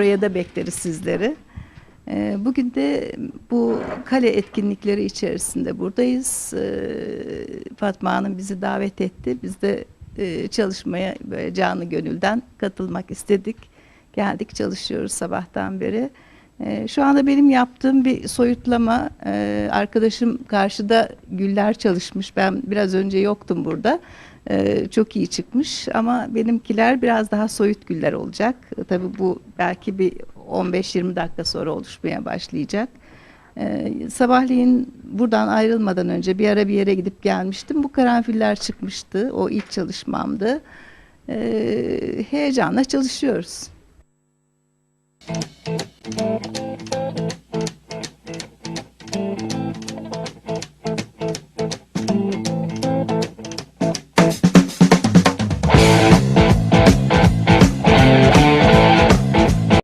Oraya da bekleriz sizleri. Ee, Bugün de bu kale etkinlikleri içerisinde buradayız. Ee, Fatma Hanım bizi davet etti. Biz de e, çalışmaya böyle canlı gönülden katılmak istedik. Geldik çalışıyoruz sabahtan beri. Ee, Şu anda benim yaptığım bir soyutlama. Ee, Arkadaşım karşıda güller çalışmış. Ben biraz önce yoktum burada. Ee, Çok iyi çıkmış ama benimkiler biraz daha soyut güller olacak. Tabii bu belki bir 15-20 dakika sonra oluşmaya başlayacak. Ee, sabahleyin buradan ayrılmadan önce bir ara bir yere gidip gelmiştim. Bu karanfiller çıkmıştı. O ilk çalışmamdı. Ee, heyecanla çalışıyoruz.